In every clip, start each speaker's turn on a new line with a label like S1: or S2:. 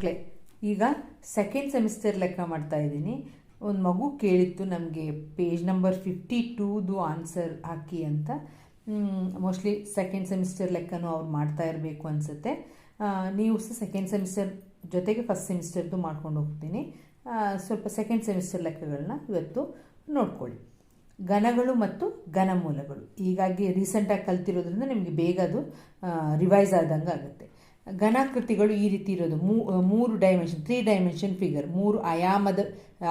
S1: ಮಕ್ಕಳೇ ಈಗ second semester ಲೆಕ್ಕ ಮಾಡ್ತಾ ಇದ್ದೀನಿ. ಒಂದು ಮಗು ಕೇಳಿತ್ತು ನಮಗೆ ಪೇಜ್ ನಂಬರ್ ಫಿಫ್ಟಿ ಟೂದು ಆನ್ಸರ್ ಹಾಕಿ ಅಂತ. ಮೋಸ್ಟ್ಲಿ ಸೆಕೆಂಡ್ ಸೆಮಿಸ್ಟರ್ ಲೆಕ್ಕನೂ ಅವ್ರು ಮಾಡ್ತಾ ಇರಬೇಕು ಅನಿಸುತ್ತೆ. ನೀವು ಸಹ ಸೆಕೆಂಡ್ ಸೆಮಿಸ್ಟರ್ ಜೊತೆಗೆ ಫಸ್ಟ್ ಸೆಮಿಸ್ಟರ್ದು ಮಾಡ್ಕೊಂಡು ಹೋಗ್ತೀನಿ. ಸ್ವಲ್ಪ ಸೆಕೆಂಡ್ ಸೆಮಿಸ್ಟರ್ ಲೆಕ್ಕಗಳನ್ನ ಇವತ್ತು ನೋಡ್ಕೊಳ್ಳಿ. ಘನಗಳು ಮತ್ತು ಘನಮೂಲಗಳು. ಹೀಗಾಗಿ ರೀಸೆಂಟಾಗಿ ಕಲ್ತಿರೋದ್ರಿಂದ ನಿಮಗೆ ಬೇಗ ಅದು ರಿವೈಸ್ ಆದಂಗೆ ಆಗುತ್ತೆ ಘನಾಕೃತಿಗಳು ಈ ರೀತಿ ಇರೋದು. ಮೂರು ಡೈಮೆನ್ಷನ್ ತ್ರೀ ಡೈಮೆನ್ಷನ್ ಫಿಗರ್ ಮೂರು ಆಯಾಮದ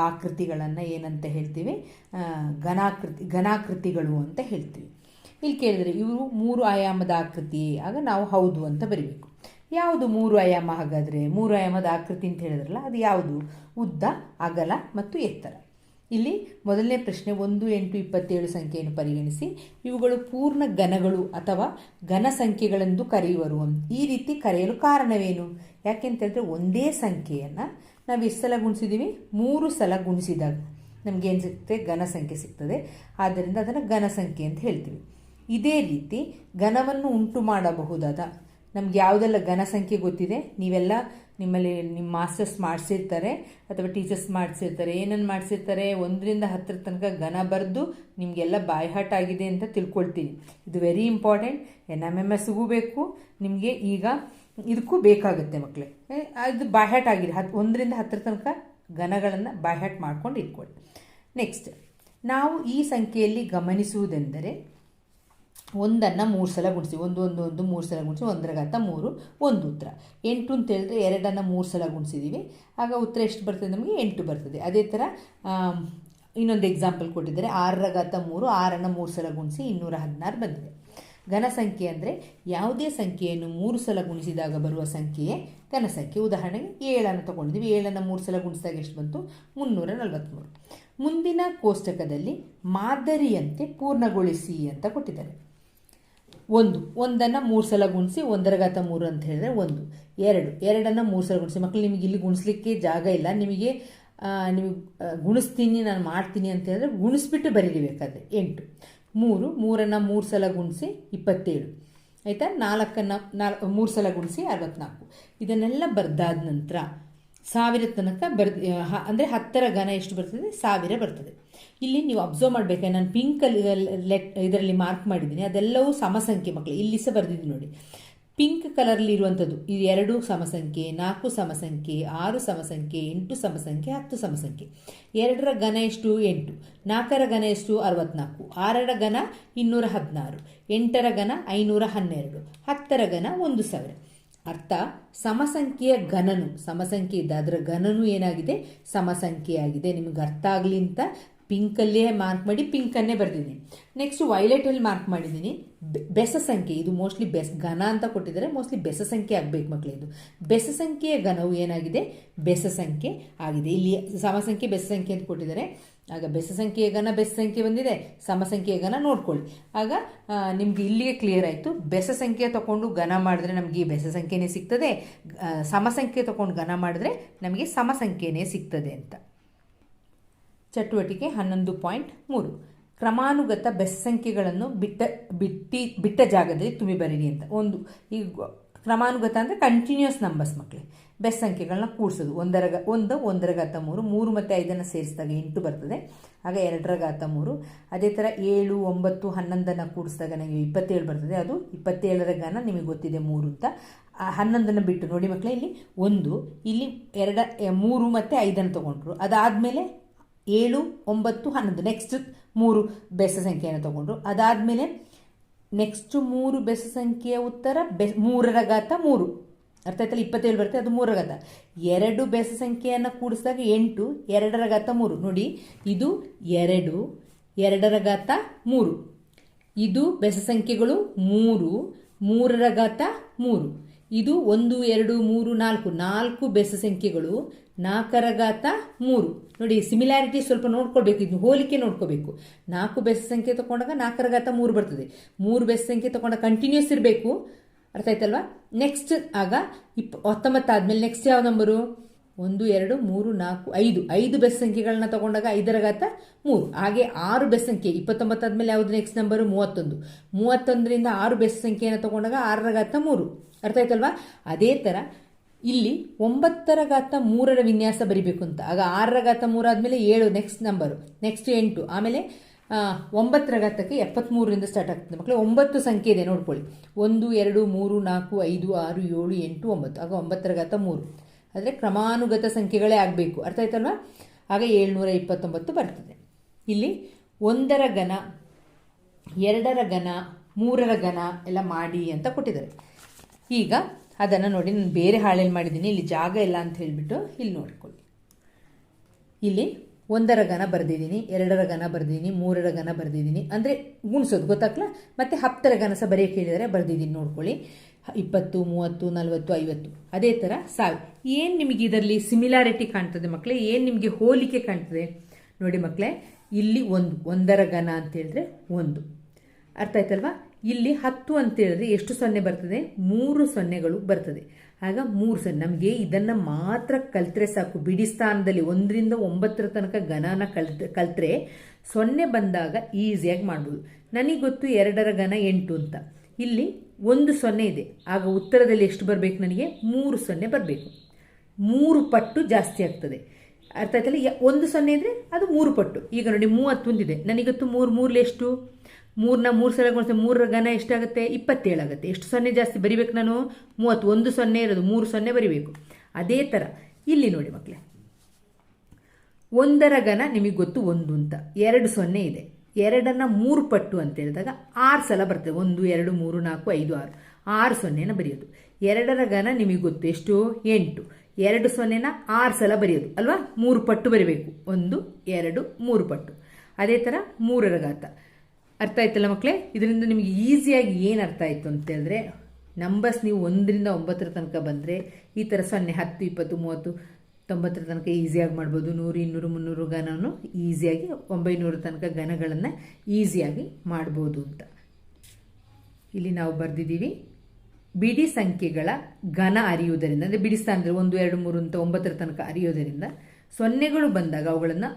S1: ಆಕೃತಿಗಳನ್ನು ಏನಂತ ಹೇಳ್ತೀವಿ? ಘನಾಕೃತಿ, ಘನಾಕೃತಿಗಳು ಅಂತ ಹೇಳ್ತೀವಿ. ಇಲ್ಲಿ ಕೇಳಿದ್ರೆ ಇವರು ಮೂರು ಆಯಾಮದ ಆಕೃತಿ ಆಗ ನಾವು ಹೌದು ಅಂತ ಬರಿಬೇಕು. ಯಾವುದು ಮೂರು ಆಯಾಮ ಹಾಗಾದರೆ? ಮೂರು ಆಯಾಮದ ಆಕೃತಿ ಅಂತ ಹೇಳಿದ್ರಲ್ಲ, ಅದು ಯಾವುದು? ಉದ್ದ, ಅಗಲ ಮತ್ತು ಎತ್ತರ. ಇಲ್ಲಿ ಮೊದಲನೇ ಪ್ರಶ್ನೆ ಒಂದು, ಎಂಟು, ಇಪ್ಪತ್ತೇಳು ಸಂಖ್ಯೆಯನ್ನು ಪರಿಗಣಿಸಿ. ಇವುಗಳು ಪೂರ್ಣ ಘನಗಳು ಅಥವಾ ಘನ ಸಂಖ್ಯೆಗಳೆಂದು ಕರೆಯುವರು. ಈ ರೀತಿ ಕರೆಯಲು ಕಾರಣವೇನು? ಯಾಕೆಂತ ಹೇಳಿದ್ರೆ ಒಂದೇ ಸಂಖ್ಯೆಯನ್ನು ನಾವು ಎಷ್ಟು ಸಲ ಗುಣಿಸಿದ್ದೀವಿ ಮೂರು ಸಲ ಗುಣಿಸಿದಾಗ ನಮಗೇನು ಸಿಗುತ್ತೆ ಘನ ಸಂಖ್ಯೆ ಸಿಗ್ತದೆ. ಆದ್ದರಿಂದ ಅದನ್ನು ಘನ ಸಂಖ್ಯೆ ಅಂತ ಹೇಳ್ತೀವಿ. ಇದೇ ರೀತಿ ಘನವನ್ನು ಉಂಟು ಮಾಡಬಹುದಾದ ನಮ್ಗೆ ಯಾವುದೆಲ್ಲ ಘನ ಸಂಖ್ಯೆ ಗೊತ್ತಿದೆ? ನೀವೆಲ್ಲ ನಿಮ್ಮಲ್ಲಿ ನಿಮ್ಮ ಮಾಸ್ಟರ್ಸ್ ಮಾಡಿಸಿರ್ತಾರೆ ಅಥವಾ ಟೀಚರ್ಸ್ ಮಾಡಿಸಿರ್ತಾರೆ ಏನನ್ನು ಮಾಡಿಸಿರ್ತಾರೆ, ಒಂದರಿಂದ ಹತ್ತರ ತನಕ ಘನ ಬರೆದು ನಿಮಗೆಲ್ಲ ಬಾಯ್ಹಾಟ್ ಆಗಿದೆ ಅಂತ ತಿಳ್ಕೊಳ್ತೀನಿ. ಇದು very important N M M ಎಸ್ಗೂ ಬೇಕು. ನಿಮಗೆ ಈಗ ಇದಕ್ಕೂ ಬೇಕಾಗುತ್ತೆ ಮಕ್ಕಳೇ ಅದು ಬಾಯ್ಹಾಟ್ ಆಗಿದೆ. ಹತ್ತು ಒಂದರಿಂದ ಹತ್ತರ ತನಕ ಘನಗಳನ್ನು ಬಾಯ್ಹಾಟ್ ಮಾಡ್ಕೊಂಡು ಇಟ್ಕೊಳ್ಳಿ. ನೆಕ್ಸ್ಟ್ ನಾವು ಈ ಸಂಖ್ಯೆಯಲ್ಲಿ ಗಮನಿಸುವುದೆಂದರೆ ಒಂದನ್ನು ಮೂರು ಸಲ ಗುಣಿಸಿ, ಒಂದು ಒಂದು ಒಂದು, ಮೂರು ಸಲ ಗುಣಿಸಿ, ಒಂದರ ಘಾತ ಮೂರು, ಒಂದು ಉತ್ತರ. ಎಂಟು ಅಂತ ಹೇಳಿದ್ರೆ ಎರಡನ್ನು ಮೂರು ಸಲ ಗುಣಿಸಿದ್ದೀವಿ ಆಗ ಉತ್ತರ ಎಷ್ಟು ಬರ್ತದೆ ನಮಗೆ? ಎಂಟು ಬರ್ತದೆ. ಅದೇ ಥರ ಇನ್ನೊಂದು ಎಕ್ಸಾಂಪಲ್ ಕೊಟ್ಟಿದ್ದಾರೆ. ಆರರ ಘಾತ ಮೂರು, ಆರನ್ನು ಮೂರು ಸಲ ಗುಣಿಸಿ ಇನ್ನೂರ ಹದಿನಾರು ಬಂದಿದೆ. ಘನ ಸಂಖ್ಯೆ ಅಂದರೆ ಯಾವುದೇ ಸಂಖ್ಯೆಯನ್ನು ಮೂರು ಸಲ ಗುಣಿಸಿದಾಗ ಬರುವ ಸಂಖ್ಯೆಯೇ ಘನ ಸಂಖ್ಯೆ. ಉದಾಹರಣೆಗೆ ಏಳನ್ನು ತಗೊಂಡಿದ್ದೀವಿ. ಏಳನ್ನು ಮೂರು ಸಲ ಗುಣಿಸಿದಾಗ ಎಷ್ಟು ಬಂತು? ಮುನ್ನೂರ ನಲವತ್ತ್ಮೂರು ಮುಂದಿನ ಕೋಷ್ಟಕದಲ್ಲಿ ಮಾದರಿಯಂತೆ ಪೂರ್ಣಗೊಳಿಸಿ ಅಂತ ಕೊಟ್ಟಿದ್ದಾರೆ. ಒಂದು, ಒಂದನ್ನು ಮೂರು ಸಲ ಗುಣಿಸಿ ಒಂದರ ಘಾತ ಮೂರು ಅಂತ ಹೇಳಿದ್ರೆ ಒಂದು. ಎರಡು, ಎರಡನ್ನು ಮೂರು ಸಲ ಗುಣಿಸಿ. ಮಕ್ಕಳು ನಿಮಗೆ ಇಲ್ಲಿ ಗುಣಿಸ್ಲಿಕ್ಕೆ ಜಾಗ ಇಲ್ಲ. ನಿಮಗೆ ನಿಮಗೆ ಗುಣಿಸ್ತೀನಿ, ನಾನು ಮಾಡ್ತೀನಿ ಅಂತ ಹೇಳಿದ್ರೆ ಗುಣಿಸ್ಬಿಟ್ಟು ಬರೀರಿ ಬೇಕಾದ್ರೆ. ಎಂಟು. ಮೂರು, ಮೂರನ್ನು ಮೂರು ಸಲ ಗುಣಿಸಿ ಇಪ್ಪತ್ತೇಳು. ಆಯಿತಾ? ನಾಲ್ಕನ್ನು ನಾಲ್ಕು ಮೂರು ಸಲ ಗುಣಿಸಿ ಅರವತ್ನಾಲ್ಕು. ಇದನ್ನೆಲ್ಲ ಬರ್ದಾದ ನಂತರ ಸಾವಿರ ತನಕ ಬರ್ ಅಂದರೆ ಹತ್ತರ ಘನ ಎಷ್ಟು ಬರ್ತದೆ? ಸಾವಿರ ಬರ್ತದೆ. ಇಲ್ಲಿ ನೀವು ಅಬ್ಸರ್ವ್ ಮಾಡಬೇಕು ನಾನು ಪಿಂಕ್ ಲೆಟ್ ಇದರಲ್ಲಿ ಮಾರ್ಕ್ ಮಾಡಿದ್ದೀನಿ. ಅದೆಲ್ಲವೂ ಸಮಸಂಖ್ಯೆ ಮಕ್ಕಳು ಇಲ್ಲಿ ಸಹ ಬರೆದಿದ್ದೀನಿ ನೋಡಿ. ಪಿಂಕ್ ಕಲರ್ಲಿ ಇರುವಂಥದ್ದು, ಇದು ಎರಡು ಸಮಸಂಖ್ಯೆ, ನಾಲ್ಕು ಸಮಸಂಖ್ಯೆ, ಆರು ಸಮಸಂಖ್ಯೆ, ಎಂಟು ಸಮಸಂಖ್ಯೆ, ಹತ್ತು ಸಮಸಂಖ್ಯೆ. ಎರಡರ ಘನ ಎಷ್ಟು? ಎಂಟು. ನಾಲ್ಕರ ಘನ ಎಷ್ಟು? ಅರವತ್ನಾಲ್ಕು. ಆರರ ಘನ ಇನ್ನೂರ ಹದಿನಾರು. ಎಂಟರ ಘನ ಐನೂರ ಹನ್ನೆರಡು. ಹತ್ತರ ಘನ ಒಂದು ಸಾವಿರ. ಅರ್ಥ? ಸಮಸಂಖ್ಯೆಯ ಘನನು ಸಮಸಂಖ್ಯೆ ಇದ್ದ ಅದರ ಘನನು ಏನಾಗಿದೆ? ಸಮಸಂಖ್ಯೆಯಾಗಿದೆ. ನಿಮಗೆ ಅರ್ಥ ಆಗಲಿ ಅಂತ ಪಿಂಕಲ್ಲೇ ಮಾರ್ಕ್ ಮಾಡಿ ಪಿಂಕನ್ನೇ ಬರೆದಿದ್ದೀನಿ. ನೆಕ್ಸ್ಟ್ ವೈಲೆಟಲ್ಲಿ ಮಾರ್ಕ್ ಮಾಡಿದ್ದೀನಿ. ಬೆಸ ಸಂಖ್ಯೆ, ಇದು ಮೋಸ್ಟ್ಲಿ ಬೆಸ್, ಘನ ಅಂತ ಕೊಟ್ಟಿದ್ದಾರೆ. ಮೋಸ್ಟ್ಲಿ ಬೆಸ ಸಂಖ್ಯೆ ಆಗಬೇಕು ಮಕ್ಕಳು ಇದು. ಬೆಸ ಸಂಖ್ಯೆಯ ಘನವು ಏನಾಗಿದೆ? ಬೆಸ ಸಂಖ್ಯೆ ಆಗಿದೆ. ಇಲ್ಲಿ ಸಮಸಂಖ್ಯೆ ಬೆಸ ಸಂಖ್ಯೆ ಅಂತ ಕೊಟ್ಟಿದ್ದಾರೆ. ಆಗ ಬೆಸ ಸಂಖ್ಯೆಯ ಘನ, ಬೆಸ ಸಂಖ್ಯೆ ಬಂದಿದೆ. ಸಮಸಂಖ್ಯೆಯ ಘನ ನೋಡ್ಕೊಳ್ಳಿ. ಆಗ ನಿಮ್ಗೆ ಇಲ್ಲಿಗೆ ಕ್ಲಿಯರ್ ಆಯಿತು. ಬೆಸ ಸಂಖ್ಯೆ ತಗೊಂಡು ಘನ ಮಾಡಿದ್ರೆ ನಮಗೆ ಬೆಸ ಸಂಖ್ಯೆನೇ ಸಿಗ್ತದೆ. ಸಮಸಂಖ್ಯೆ ತಗೊಂಡು ಘನ ಮಾಡಿದ್ರೆ ನಮಗೆ ಸಮಸಂಖ್ಯೆನೇ ಸಿಗ್ತದೆ ಅಂತ. ಚಟುವಟಿಕೆ ಹನ್ನೊಂದು ಪಾಯಿಂಟ್ ಮೂರು. ಕ್ರಮಾನುಗತ ಬೆಸ್ ಸಂಖ್ಯೆಗಳನ್ನು ಬಿಟ್ಟ, ಬಿಟ್ಟಿ, ಬಿಟ್ಟ ಜಾಗದಲ್ಲಿ ತುಂಬಿ ಬರೀರಿ ಅಂತ. ಒಂದು, ಈ ಕ್ರಮಾನುಗತ ಅಂದರೆ ಕಂಟಿನ್ಯೂಸ್ ನಂಬರ್ಸ್ ಮಕ್ಕಳೇ ಬೆಸ್ ಸಂಖ್ಯೆಗಳನ್ನ ಕೂಡಿಸೋದು. ಒಂದರ ಒಂದು, ಒಂದರ ಘಾತ ಮೂರು ಮೂರು ಮತ್ತು ಐದನ್ನು ಸೇರಿಸಿದಾಗ ಎಂಟು ಬರ್ತದೆ. ಆಗ ಎರಡರ ಘಾತ ಮೂರು. ಅದೇ ಥರ ಏಳು, ಒಂಬತ್ತು, ಹನ್ನೊಂದನ್ನು ಕೂಡಿಸಿದಾಗ ನನಗೆ ಇಪ್ಪತ್ತೇಳು ಬರ್ತದೆ. ಅದು ಇಪ್ಪತ್ತೇಳರ ಗಾನ ನಿಮಗೆ ಗೊತ್ತಿದೆ ಮೂರು ಅಂತ. ಹನ್ನೊಂದನ್ನು ಬಿಟ್ಟು ನೋಡಿ ಮಕ್ಕಳೇ ಇಲ್ಲಿ ಒಂದು, ಇಲ್ಲಿ ಎರಡ, ಮೂರು ಮತ್ತು ಐದನ್ನು ತೊಗೊಂಡ್ರು. ಅದಾದಮೇಲೆ ಏಳು, ಒಂಬತ್ತು, ಹನ್ನೊಂದು. ನೆಕ್ಸ್ಟ್ ಮೂರು ಬೆಸ ಸಂಖ್ಯೆಯನ್ನು ತಗೊಂಡ್ರು. ಅದಾದಮೇಲೆ ನೆಕ್ಸ್ಟ್ ಮೂರು ಬೆಸ ಸಂಖ್ಯೆಯ ಉತ್ತರ ಬೆ ಮೂರರ ಘಾತ ಮೂರು. ಅರ್ಥ ಆಯ್ತಲ್ಲ? ಇಪ್ಪತ್ತೇಳು ಬರುತ್ತೆ, ಅದು ಮೂರರ ಘಾತ ಎರಡು ಬೆಸ ಸಂಖ್ಯೆಯನ್ನು ಕೂಡಿಸಿದಾಗ ಎಂಟು ಎರಡರ ಘಾತ ಮೂರು. ನೋಡಿ, ಇದು ಎರಡು ಎರಡರ ಘಾತ ಮೂರು. ಇದು ಬೆಸ ಸಂಖ್ಯೆಗಳು ಮೂರು ಮೂರರ ಘಾತ ಮೂರು. ಇದು ಒಂದು, ಎರಡು, ಮೂರು, ನಾಲ್ಕು ನಾಲ್ಕು ಬೆಸ ಸಂಖ್ಯೆಗಳು ನಾಲ್ಕರ ಘಾತ ಮೂರು. ನೋಡಿ ಸಿಮಿಲಾರಿಟಿ ಸ್ವಲ್ಪ ನೋಡ್ಕೊಳ್ಬೇಕು ಇದು ಹೋಲಿಕೆ ನೋಡ್ಕೋಬೇಕು ನಾಲ್ಕು ಬೆಸ ಸಂಖ್ಯೆ ತಗೊಂಡಾಗ ನಾಲ್ಕರ ಘಾತ ಮೂರು ಬರ್ತದೆ. ಮೂರು ಬೆಸ ಸಂಖ್ಯೆ ತಗೊಂಡಾಗ ಕಂಟಿನ್ಯೂಸ್ ಇರಬೇಕು. ಅರ್ಥ ಆಯ್ತಲ್ವಾ? ನೆಕ್ಸ್ಟ್ ಆಗ ಇಪ್ಪ, ಹತ್ತೊಂಬತ್ತಾದ್ಮೇಲೆ ನೆಕ್ಸ್ಟ್ ಯಾವ ನಂಬರು ಒಂದು, ಎರಡು, ಮೂರು, ನಾಲ್ಕು, ಐದು. ಐದು ಬೆಸ್ ಸಂಖ್ಯೆಗಳನ್ನ ತಗೊಂಡಾಗ ಐದರ ಘಾತ ಮೂರು. ಹಾಗೆ ಆರು ಬೆಸ್ ಸಂಖ್ಯೆ. ಇಪ್ಪತ್ತೊಂಬತ್ತಾದ್ಮೇಲೆ ಯಾವುದು ನೆಕ್ಸ್ಟ್ ನಂಬರು ಮೂವತ್ತೊಂದು. ಮೂವತ್ತೊಂದರಿಂದ ಆರು ಬೆಸ್ ಸಂಖ್ಯೆಯನ್ನು ತಗೊಂಡಾಗ ಆರರ ಘಾತ ಮೂರು. ಅರ್ಥ ಆಯ್ತಲ್ವಾ? ಅದೇ ಥರ ಇಲ್ಲಿ ಒಂಬತ್ತರ ಘಾತ ಮೂರರ ವಿನ್ಯಾಸ ಬರಿಬೇಕು ಅಂತ. ಆಗ ಆರರ ಘಾತ ಮೂರಾದಮೇಲೆ ಏಳು ನೆಕ್ಸ್ಟ್ ನಂಬರು ನೆಕ್ಸ್ಟ್ ಎಂಟು. ಆಮೇಲೆ ಒಂಬತ್ತರ ಘಾತಕ್ಕೆ ಎಪ್ಪತ್ತ್ಮೂರರಿಂದ ಸ್ಟಾರ್ಟ್ ಆಗ್ತದೆ. ಮಕ್ಕಳು, ಒಂಬತ್ತು ಸಂಖ್ಯೆ ಇದೆ, ನೋಡ್ಕೊಳ್ಳಿ. ಒಂದು, ಎರಡು, ಮೂರು, ನಾಲ್ಕು, ಐದು, ಆರು, ಏಳು, ಎಂಟು, ಒಂಬತ್ತು. ಆಗ ಒಂಬತ್ತರ ಘಾತ ಮೂರು ಆದರೆ ಕ್ರಮಾನುಗತ ಸಂಖ್ಯೆಗಳೇ ಆಗಬೇಕು. ಅರ್ಥ ಆಯ್ತಲ್ವಾ? ಆಗ ಏಳ್ನೂರ ಇಪ್ಪತ್ತೊಂಬತ್ತು ಬರ್ತದೆ. ಇಲ್ಲಿ ಒಂದರ ಘನ, ಎರಡರ ಘನ, ಮೂರರ ಘನ ಎಲ್ಲ ಮಾಡಿ ಅಂತ ಕೊಟ್ಟಿದ್ದಾರೆ. ಈಗ ಅದನ್ನು ನೋಡಿ ನಾನು ಬೇರೆ ಹಾಳೆಯಲ್ಲಿ ಮಾಡಿದ್ದೀನಿ ಇಲ್ಲಿ ಜಾಗ ಇಲ್ಲ ಅಂತ ಹೇಳಿಬಿಟ್ಟು ಇಲ್ಲಿ ನೋಡ್ಕೊಳ್ಳಿ. ಇಲ್ಲಿ ಒಂದರ ಘನ ಬರೆದಿದ್ದೀನಿ ಎರಡರ ಘನ ಬರೆದಿದ್ದೀನಿ ಮೂರರ ಘನ ಬರೆದಿದ್ದೀನಿ ಅಂದರೆ ಗುಣಿಸೋದು ಗೊತ್ತಾಗ್ಲ? ಮತ್ತು ಹತ್ತರ ಘನ ಸಹ ಬರೆಯೋಕೆ ಹೇಳಿದರೆ ಬರೆದಿದ್ದೀನಿ ನೋಡ್ಕೊಳ್ಳಿ. ಇಪ್ಪತ್ತು, ಮೂವತ್ತು, ನಲವತ್ತು, ಐವತ್ತು. ಅದೇ ಥರ ಸಾವಿರ ಏನು ನಿಮಗೆ ಇದರಲ್ಲಿ ಸಿಮಿಲಾರಿಟಿ ಕಾಣ್ತದೆ ಮಕ್ಕಳೇ ಏನು ನಿಮಗೆ ಹೋಲಿಕೆ ಕಾಣ್ತದೆ? ನೋಡಿ ಮಕ್ಕಳೇ ಇಲ್ಲಿ ಒಂದು, ಒಂದರ ಘನ ಅಂತ ಹೇಳಿದ್ರೆ ಒಂದು. ಅರ್ಥ ಆಯ್ತಲ್ವಾ? ಇಲ್ಲಿ ಹತ್ತು ಅಂತೇಳಿದ್ರೆ ಎಷ್ಟು ಸೊನ್ನೆ ಬರ್ತದೆ? ಮೂರು ಸೊನ್ನೆಗಳು ಬರ್ತದೆ. ಆಗ ಮೂರು ಸೊನ್ನೆ. ನಮಗೆ ಇದನ್ನು ಮಾತ್ರ ಕಲ್ತ್ರೆ ಸಾಕು. ಬಿಡಿ ಸ್ಥಾನದಲ್ಲಿ ಒಂದರಿಂದ ಒಂಬತ್ತರ ತನಕ ಘನನ ಕಲ್ತ್, ಕಲ್ತ್ರೆ ಸೊನ್ನೆ ಬಂದಾಗ ಈಸಿಯಾಗಿ ಮಾಡ್ಬೋದು. ನನಗೆ ಗೊತ್ತು ಎರಡರ ಘನ ಎಂಟು ಅಂತ. ಇಲ್ಲಿ ಒಂದು ಸೊನ್ನೆ ಇದೆ. ಆಗ ಉತ್ತರದಲ್ಲಿ ಎಷ್ಟು ಬರಬೇಕು ನನಗೆ? ಮೂರು ಸೊನ್ನೆ ಬರಬೇಕು. ಮೂರು ಪಟ್ಟು ಜಾಸ್ತಿ ಆಗ್ತದೆ. ಅರ್ಥ ಆಯ್ತಲ್ಲ? ಒಂದು ಸೊನ್ನೆ ಇದ್ರೆ ಅದು ಮೂರು ಪಟ್ಟು. ಈಗ ನೋಡಿ ಮೂವತ್ತೊಂದಿದೆ. ನನಗೊತ್ತು ಮೂರು ಮೂರಲ್ಲಿ ಎಷ್ಟು? ಮೂರನ್ನ ಮೂರು ಸಲ ಗುಣಿಸಿದ ಮೂರರ ಘನ ಎಷ್ಟಾಗುತ್ತೆ? ಇಪ್ಪತ್ತೇಳಾಗುತ್ತೆ. ಎಷ್ಟು ಸೊನ್ನೆ ಜಾಸ್ತಿ ಬರಿಬೇಕು ನಾನು? ಮೂವತ್ತು ಒಂದು ಸೊನ್ನೆ, ಇರೋದು ಮೂರು ಸೊನ್ನೆ ಬರಿಬೇಕು. ಅದೇ ಥರ ಇಲ್ಲಿ ನೋಡಿ ಮಕ್ಕಳೇ ಒಂದರ ಘನ ನಿಮಗೆ ಗೊತ್ತು ಒಂದು ಅಂತ. ಎರಡು ಸೊನ್ನೆ ಇದೆ. ಎರಡನ್ನ ಮೂರು ಪಟ್ಟು ಅಂತ ಹೇಳಿದಾಗ ಆರು ಸಲ ಬರ್ತದೆ. ಒಂದು, ಎರಡು, ಮೂರು, ನಾಲ್ಕು, ಐದು, ಆರು. ಆರು ಸೊನ್ನೆನ ಬರೆಯೋದು. ಎರಡರ ಘನ ನಿಮಗೆ ಗೊತ್ತು ಎಷ್ಟು? ಎಂಟು. ಎರಡು ಸೊನ್ನೆನ ಆರು ಸಲ ಬರೆಯೋದು. ಅಲ್ವಾ? ಮೂರು ಪಟ್ಟು ಬರಿಬೇಕು. ಒಂದು, ಎರಡು, ಮೂರು ಪಟ್ಟು. ಅದೇ ಥರ ಮೂರರ ಘಾತ. ಅರ್ಥ ಆಯ್ತಲ್ಲ ಮಕ್ಕಳೇ ಇದರಿಂದ ನಿಮಗೆ ಈಸಿಯಾಗಿ ಏನು ಅರ್ಥ ಆಯಿತು ಅಂತ ಹೇಳಿದ್ರೆ ನಂಬರ್ಸ್ ನೀವು ಒಂದರಿಂದ ಒಂಬತ್ತರ ತನಕ ಬಂದರೆ ಈ ಥರ ಸೊನ್ನೆ, ಹತ್ತು, ಇಪ್ಪತ್ತು, ಮೂವತ್ತು, ತೊಂಬತ್ತರ ತನಕ ಈಸಿಯಾಗಿ ಮಾಡ್ಬೋದು. ನೂರು, ಇನ್ನೂರು, ಮುನ್ನೂರು ಘನವನ್ನು ಈಸಿಯಾಗಿ ಒಂಬೈನೂರು ತನಕ ಘನಗಳನ್ನು ಈಸಿಯಾಗಿ ಮಾಡ್ಬೋದು ಅಂತ. ಇಲ್ಲಿ ನಾವು ಬರೆದಿದ್ದೀವಿ. ಬಿಡಿ ಸಂಖ್ಯೆಗಳ ಘನ ಅರಿಯುವುದರಿಂದ, ಅಂದರೆ ಬಿಡಿ ಅಂದರೆ ಒಂದು, ಎರಡು, ಮೂರು ಅಂತ ಒಂಬತ್ತರ ತನಕ ಅರಿಯೋದರಿಂದ, ಸೊನ್ನೆಗಳು ಬಂದಾಗ ಅವುಗಳನ್ನು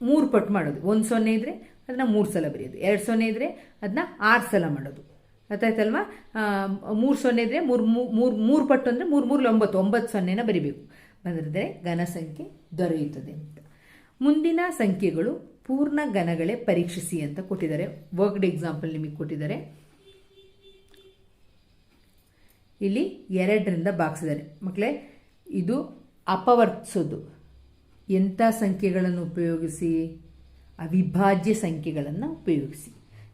S1: ಮೂರು ಪಟ್ಟು ಮಾಡೋದು. ಒಂದು ಸೊನ್ನೆ ಇದ್ದರೆ ಅದನ್ನ ಮೂರು ಸಲ ಬರೆಯೋದು. ಎರಡು ಸೊನ್ನೆ ಇದ್ದರೆ ಅದನ್ನ ಆರು ಸಲ ಮಾಡೋದು. ಗೊತ್ತಾಯ್ತಲ್ವಾ ಮೂರು ಸೊನ್ನೆ ಇದ್ದರೆ ಮೂರು ಮೂರು ಮೂರು ಪಟ್ಟು ಅಂದರೆ ಮೂರು ಮೂರು ಒಂಬತ್ತು ಒಂಬತ್ತು ಸೊನ್ನೆನ ಬರಿಬೇಕು. ಬಂದ್ರೆ ಘನ ಸಂಖ್ಯೆ ದೊರೆಯುತ್ತದೆ ಅಂತ. ಮುಂದಿನ ಸಂಖ್ಯೆಗಳು ಪೂರ್ಣ ಘನಗಳೇ ಪರೀಕ್ಷಿಸಿ ಅಂತ ಕೊಟ್ಟಿದ್ದಾರೆ. ವರ್ಕ್ಡ್ ಎಕ್ಸಾಂಪಲ್ ನಿಮಗೆ ಕೊಟ್ಟಿದ್ದಾರೆ. ಇಲ್ಲಿ ಎರಡರಿಂದ ಬಾಗಿಸಿದ್ದಾರೆ ಮಕ್ಕಳೇ ಇದು ಅಪವರ್ತಿಸೋದು. ಎಂಥ ಸಂಖ್ಯೆಗಳನ್ನು ಉಪಯೋಗಿಸಿ? ಅವಿಭಾಜ್ಯ ಸಂಖ್ಯೆಗಳನ್ನು ಉಪಯೋಗಿಸಿ.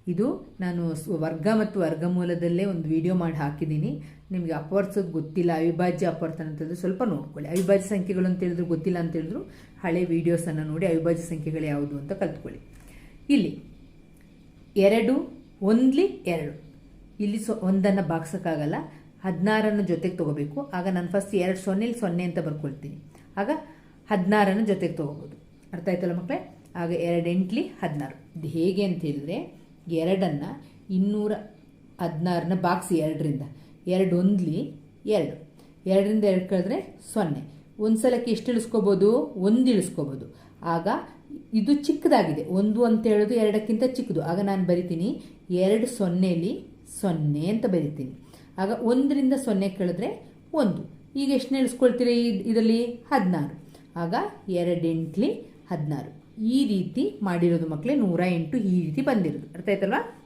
S1: ಇದು ನಾನು ವರ್ಗ ಮತ್ತು ವರ್ಗಮೂಲದಲ್ಲೇ ಒಂದು ವಿಡಿಯೋ ಮಾಡಿ ಹಾಕಿದ್ದೀನಿ. ನಿಮಗೆ ಅಪವರ್ಸೋದು ಗೊತ್ತಿಲ್ಲ, ಅವಿಭಾಜ್ಯ ಅಪವರ್ತನ ಅಂತಂದ್ರೆ ಸ್ವಲ್ಪ ನೋಡ್ಕೊಳ್ಳಿ. ಅವಿಭಾಜ್ಯ ಸಂಖ್ಯೆಗಳು ಅಂತ ಹೇಳಿದ್ರು ಗೊತ್ತಿಲ್ಲ ಅಂತ ಹೇಳಿದ್ರು ಹಳೆ ವೀಡಿಯೋಸನ್ನು ನೋಡಿ ಅವಿಭಾಜ್ಯ ಸಂಖ್ಯೆಗಳು ಯಾವುದು ಅಂತ ಕಲ್ತ್ಕೊಳ್ಳಿ. ಇಲ್ಲಿ ಎರಡು, ಒಂದ್ಲಿ ಎರಡು. ಇಲ್ಲಿ ಸೊ, ಒಂದನ್ನು ಬಾಗ್ಸೋಕ್ಕಾಗಲ್ಲ ಹದಿನಾರನ್ನು ಜೊತೆಗೆ ತೊಗೋಬೇಕು. ಆಗ ನಾನು ಫಸ್ಟ್ ಎರಡು ಸೊನ್ನೆಲಿ ಸೊನ್ನೆ ಅಂತ ಬರ್ಕೊಳ್ತೀನಿ. ಆಗ ಹದಿನಾರನ್ನು ಜೊತೆಗೆ ತೊಗೋಬೋದು. ಅರ್ಥ ಆಯ್ತಲ್ಲ ಮಕ್ಕಳೇ ಆಗ ಎರಡೆಂಟ್ಲಿ ಹದಿನಾರು. ಇದು ಹೇಗೆ ಅಂತ ಹೇಳಿದ್ರೆ, ಎರಡನ್ನು ಇನ್ನೂರ ಹದಿನಾರನ್ನ ಬಾಕ್ಸ್ ಎರಡರಿಂದ. ಎರಡು ಒಂದ್ಲಿ ಎರಡು. ಎರಡರಿಂದ ಎರಡು ಕಳೆದ್ರೆ ಸೊನ್ನೆ. ಒಂದು ಸಲಕ್ಕೆ ಎಷ್ಟು ಇಳಿಸ್ಕೋಬೋದು? ಒಂದು ಇಳಿಸ್ಕೋಬೋದು. ಆಗ ಇದು ಚಿಕ್ಕದಾಗಿದೆ. ಒಂದು ಅಂತ ಹೇಳೋದು ಎರಡಕ್ಕಿಂತ ಚಿಕ್ಕದು. ಆಗ ನಾನು ಬರಿತೀನಿ ಎರಡು ಸೊನ್ನೆಲಿ ಸೊನ್ನೆ ಅಂತ ಬರಿತೀನಿ. ಆಗ ಒಂದರಿಂದ ಸೊನ್ನೆ ಕಳೆದ್ರೆ ಒಂದು. ಈಗ ಎಷ್ಟು ಇಳಿಸ್ಕೊಳ್ತೀರಿ ಇದರಲ್ಲಿ? ಹದಿನಾರು. ಆಗ ಎರಡೆಂಟ್ಲಿ ಹದಿನಾರು. ಈ ರೀತಿ ಮಾಡಿರೋದು ಮಕ್ಕಳೇ ನೂರ ಎಂಟು ಈ ರೀತಿ ಬಂದಿರೋದು. ಅರ್ಥ ಆಯ್ತಲ್ವಾ?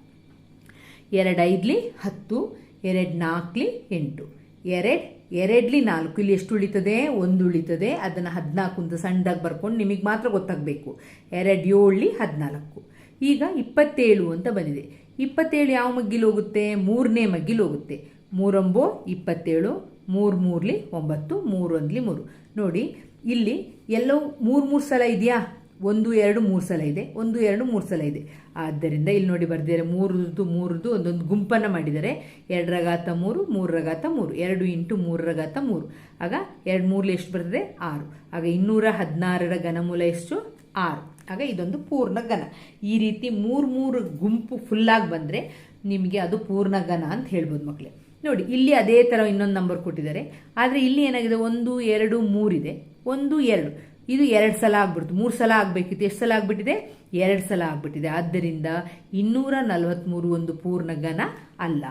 S1: ಎರಡೈದ್ಲಿ ಹತ್ತು ಎರಡು ನಾಲ್ಕಲಿ ಎಂಟು. ಎರಡು, ಎರಡ್ಲಿ ನಾಲ್ಕು. ಇಲ್ಲಿ ಎಷ್ಟು ಉಳಿತದೆ? ಒಂದು ಉಳಿತದೆ. ಅದನ್ನು ಹದಿನಾಲ್ಕು ಅಂತ ಸಣ್ಣದಾಗಿ ಬರ್ಕೊಂಡು ನಿಮಗೆ ಮಾತ್ರ ಗೊತ್ತಾಗಬೇಕು. ಎರಡು ಏಳ್ಲಿ ಹದಿನಾಲ್ಕು. ಈಗ ಇಪ್ಪತ್ತೇಳು ಅಂತ ಬಂದಿದೆ. ಇಪ್ಪತ್ತೇಳು ಯಾವ ಮಗ್ಗಿಲು ಹೋಗುತ್ತೆ? ಮೂರನೇ ಮಗ್ಗಿಲು ಹೋಗುತ್ತೆ. ಮೂರಂಬೋ, ಇಪ್ಪತ್ತೇಳು ಮೂರು ಮೂರ್ಲಿ ಒಂಬತ್ತು, ಮೂರೊಂದ್ಲಿ ಮೂರು. ನೋಡಿ ಇಲ್ಲಿ ಎಲ್ಲವೂ ಮೂರು ಮೂರು ಸಲ ಇದೆಯಾ? ಒಂದು, ಎರಡು, ಮೂರು ಸಲ ಇದೆ. ಒಂದು, ಎರಡು, ಮೂರು ಸಲ ಇದೆ. ಆದ್ದರಿಂದ ಇಲ್ಲಿ ನೋಡಿ ಬರ್ದಿದ್ದಾರೆ. ಮೂರದ್ದು ಮೂರದ್ದು ಒಂದೊಂದು ಗುಂಪನ್ನು ಮಾಡಿದ್ದಾರೆ. ಎರಡರ ಘಾತ ಮೂರು ಮೂರರ ಘಾತ ಮೂರು. ಎರಡು ಇಂಟು ಮೂರರ ಘಾತ ಮೂರು. ಆಗ ಎರಡು ಮೂರಲ್ಲಿ ಎಷ್ಟು ಬರ್ತದೆ? ಆರು. ಆಗ ಇನ್ನೂರ ಹದಿನಾರರ ಘನಮೂಲ ಎಷ್ಟು? ಆರು. ಆಗ ಇದೊಂದು ಪೂರ್ಣ ಘನ. ಈ ರೀತಿ ಮೂರು ಮೂರು ಗುಂಪು ಫುಲ್ಲಾಗಿ ಬಂದರೆ ನಿಮಗೆ ಅದು ಪೂರ್ಣ ಘನ ಅಂತ ಹೇಳ್ಬೋದು ಮಕ್ಕಳೇ ನೋಡಿ, ಇಲ್ಲಿ ಅದೇ ಥರ ಇನ್ನೊಂದು ನಂಬರ್ ಕೊಟ್ಟಿದ್ದಾರೆ. ಆದರೆ ಇಲ್ಲಿ ಏನಾಗಿದೆ? ಒಂದು, ಎರಡು, ಮೂರಿದೆ. ಒಂದು, ಎರಡು. ಇದು ಎರಡು ಸಲ ಆಗ್ಬಿಡ್ತು. ಮೂರು ಸಲ ಆಗಬೇಕಿತ್ತು. ಎಷ್ಟು ಸಲ ಆಗಿಬಿಟ್ಟಿದೆ? ಎರಡು ಸಲ ಆಗಿಬಿಟ್ಟಿದೆ. ಆದ್ದರಿಂದ ಇನ್ನೂರ ನಲವತ್ತ್ಮೂರು ಒಂದು ಪೂರ್ಣ ಘನ ಅಲ್ಲ.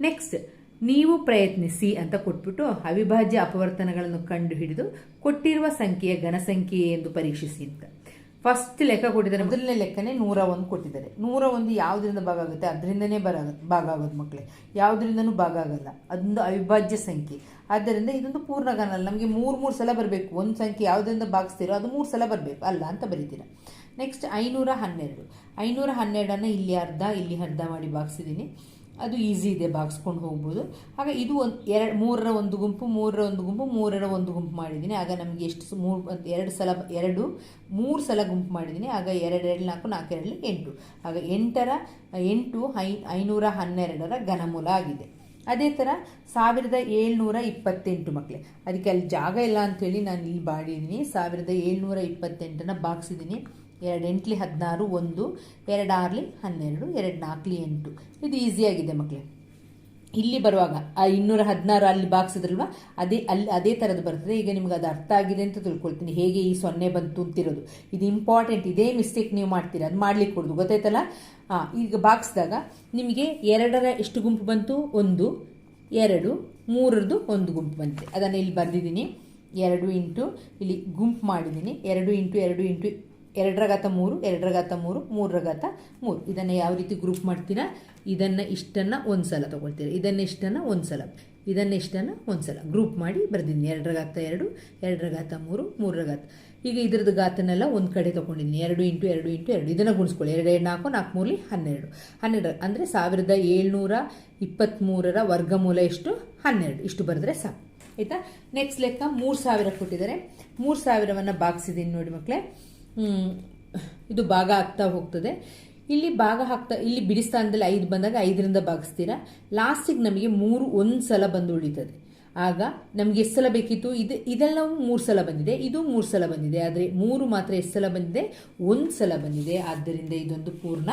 S1: ನೆಕ್ಸ್ಟ್ ನೀವು ಪ್ರಯತ್ನಿಸಿ ಅಂತ ಕೊಟ್ಬಿಟ್ಟು ಅವಿಭಾಜ್ಯ ಅಪವರ್ತನಗಳನ್ನು ಕಂಡುಹಿಡಿದು ಕೊಟ್ಟಿರುವ ಸಂಖ್ಯೆಯ ಘನಸಂಖ್ಯೆ ಎಂದು ಪರೀಕ್ಷಿಸಿ ಅಂತ. ಫಸ್ಟ್ ಲೆಕ್ಕ ಕೊಟ್ಟಿದ್ದಾರೆ ಮೊದಲನೇ ಲೆಕ್ಕನೇ ನೂರ ಒಂದು ಕೊಟ್ಟಿದ್ದಾರೆ. ನೂರ ಒಂದು ಯಾವುದರಿಂದ ಭಾಗ ಆಗುತ್ತೆ ಅದರಿಂದನೇ ಬರ ಭಾಗ ಆಗೋದು ಮಕ್ಕಳೇ. ಯಾವುದರಿಂದನೂ ಭಾಗ ಆಗಲ್ಲ ಅದೊಂದು ಅವಿಭಾಜ್ಯ ಸಂಖ್ಯೆ. ಆದ್ದರಿಂದ ಇದೊಂದು ಪೂರ್ಣಗಾನಲ್ಲ ನಮಗೆ ಮೂರು ಮೂರು ಸಲ ಬರಬೇಕು. ಒಂದು ಸಂಖ್ಯೆ ಯಾವುದರಿಂದ ಭಾಗಿಸ್ತೀರೋ ಅದು ಮೂರು ಸಲ ಬರಬೇಕು. ಅಲ್ಲ ಅಂತ ಬರೀತೀರ. ನೆಕ್ಸ್ಟ್ ಐನೂರ ಹನ್ನೆರಡು. ಐನೂರ ಹನ್ನೆರಡನ್ನು ಇಲ್ಲಿ ಅರ್ಧ ಇಲ್ಲಿ ಅರ್ಧ ಮಾಡಿ ಭಾಗಿಸಿದ್ದೀನಿ. ಅದು ಈಸಿ ಇದೆ, ಬಾಗಿಸ್ಕೊಂಡು ಹೋಗ್ಬೋದು. ಆಗ ಇದು ಒಂದು ಎರಡು, ಮೂರರ ಒಂದು ಗುಂಪು, ಮೂರರ ಒಂದು ಗುಂಪು, ಮೂರರ ಒಂದು ಗುಂಪು ಮಾಡಿದ್ದೀನಿ. ಆಗ ನಮಗೆ ಎಷ್ಟು ಮೂರು ಎರಡು ಸಲ, ಎರಡು, ಮೂರು ಸಲ ಗುಂಪು ಮಾಡಿದ್ದೀನಿ. ಆಗ ಎರಡು ಎರಡು, ನಾಲ್ಕು ನಾಲ್ಕು ಎರಡು ಎಂಟು. ಆಗ ಎಂಟರ, ಎಂಟು, ಐ, ಐನೂರ ಹನ್ನೆರಡರ ಘನಮೂಲ ಆಗಿದೆ. ಅದೇ ಥರ ಸಾವಿರದ ಏಳ್ನೂರ ಇಪ್ಪತ್ತೆಂಟು ಮಕ್ಕಳೇ ಅದಕ್ಕೆ ಅಲ್ಲಿ ಜಾಗ ಇಲ್ಲ ಅಂಥೇಳಿ ನಾನು ಇಲ್ಲಿ ಬಾಡಿದ್ದೀನಿ. ಸಾವಿರದ ಏಳ್ನೂರ ಇಪ್ಪತ್ತೆಂಟನ್ನು ಬಾಗಿಸಿದ್ದೀನಿ. ಎರಡು ಎಂಟ್ಲಿ ಹದಿನಾರು, ಒಂದು ಎರಡು ಆರ್ಲಿ ಹನ್ನೆರಡು ಎರಡು ನಾಲ್ಕಲಿ ಎಂಟು. ಇದು ಈಸಿಯಾಗಿದೆ ಮಕ್ಕಳೇ ಇಲ್ಲಿ ಬರುವಾಗ, ಆ ಇನ್ನೂರ ಹದಿನಾರು ಅಲ್ಲಿ ಬಾಕ್ಸಿದ್ರಲ್ವ? ಅದೇ ಅಲ್ಲಿ, ಅದೇ ಥರದ್ದು ಬರ್ತದೆ. ಈಗ ನಿಮ್ಗೆ ಅದು ಅರ್ಥ ಆಗಿದೆ ಅಂತ ತಿಳ್ಕೊಳ್ತೀನಿ. ಹೇಗೆ ಈ ಸೊನ್ನೆ ಬಂತು ಅಂತಿರೋದು. ಇದು ಇಂಪಾರ್ಟೆಂಟ್ ಇದೇ ಮಿಸ್ಟೇಕ್ ನೀವು ಮಾಡ್ತೀರಾ? ಅದು ಮಾಡ್ಲಿಕ್ಕೆ ಕೊಡೋದು. ಗೊತ್ತಾಯ್ತಲ್ಲ? ಹಾಂ ಈಗ ಬಾಕ್ಸ್ದಾಗ ನಿಮಗೆ ಎರಡರ ಎಷ್ಟು ಗುಂಪು ಬಂತು? ಒಂದು, ಎರಡು, ಮೂರರದ್ದು ಒಂದು ಗುಂಪು ಬಂತೆ. ಅದನ್ನು ಇಲ್ಲಿ ಬರೆದಿದ್ದೀನಿ ಎರಡು ಇಂಟು, ಇಲ್ಲಿ ಗುಂಪು ಮಾಡಿದ್ದೀನಿ. ಎರಡು ಇಂಟು ಎರಡು ಇಂಟು ಎರಡರ ಘಾತ ಮೂರು ಎರಡರ ಘಾತ ಮೂರು ಮೂರರ ಘಾತ ಮೂರು. ಇದನ್ನು ಯಾವ ರೀತಿ ಗ್ರೂಪ್ ಮಾಡ್ತೀರಾ? ಇದನ್ನು ಇಷ್ಟನ್ನು ಒಂದು ಸಲ ತೊಗೊಳ್ತೀರಾ? ಇದನ್ನು ಇಷ್ಟನ್ನು ಒಂದು ಸಲ ಇದನ್ನು ಇಷ್ಟನ್ನು ಒಂದು ಸಲ ಗ್ರೂಪ್ ಮಾಡಿ ಬರೆದಿದ್ದೀನಿ ಎರಡರ ಘಾತ ಎರಡು ಎರಡರ ಘಾತ ಮೂರು ಮೂರರ ಘಾತ ಈಗ ಇದ್ರದ್ದು ಘಾತನೆಲ್ಲ ಒಂದು ಕಡೆ ತೊಗೊಂಡಿದ್ದೀನಿ ಎರಡು ಇಂಟು ಎರಡು ಇಂಟು ಎರಡು. ಇದನ್ನು ಗುಣಿಸ್ಕೊಳ್ಳಿ. ಎರಡು ಎರಡು, ನಾಲ್ಕು ನಾಲ್ಕು, ಮೂರಲಿ ಹನ್ನೆರಡು. ಹನ್ನೆರಡು ಅಂದರೆ ಸಾವಿರದ ಏಳ್ನೂರ ಇಪ್ಪತ್ತ್ಮೂರರ ವರ್ಗಮೂಲ ಎಷ್ಟು? ಹನ್ನೆರಡು. ಇಷ್ಟು ಬರೆದ್ರೆ ಸಾಕು. ಆಯಿತಾ? ನೆಕ್ಸ್ಟ್ ಲೆಕ್ಕ ಮೂರು ಸಾವಿರ ಕೊಟ್ಟಿದ್ದಾರೆ. ಮೂರು ಸಾವಿರವನ್ನು ಬಾಗಿಸಿದ್ದೀನಿ ನೋಡಿ ಮಕ್ಕಳೇ ಇದು ಭಾಗ ಆಗ್ತಾ ಹೋಗ್ತದೆ. ಇಲ್ಲಿ ಭಾಗ ಹಾಕ್ತಾ, ಇಲ್ಲಿ ಬಿಡಿ ಸ್ಥಾನದಲ್ಲಿ ಐದು ಬಂದಾಗ ಐದರಿಂದ ಭಾಗಿಸ್ತೀರಾ? ಲಾಸ್ಟಿಗೆ ನಮಗೆ ಮೂರು ಒಂದು ಸಲ ಬಂದು ಉಳಿತದೆ. ಆಗ ನಮಗೆ ಎಷ್ಟು ಸಲ ಬೇಕಿತ್ತು? ಇದು, ಇದೆಲ್ಲವೂ ಮೂರು ಸಲ ಬಂದಿದೆ. ಇದು ಮೂರು ಸಲ ಬಂದಿದೆ. ಆದರೆ ಮೂರು ಮಾತ್ರ ಎಷ್ಟು ಸಲ ಬಂದಿದೆ? ಒಂದು ಸಲ ಬಂದಿದೆ. ಆದ್ದರಿಂದ ಇದೊಂದು ಪೂರ್ಣ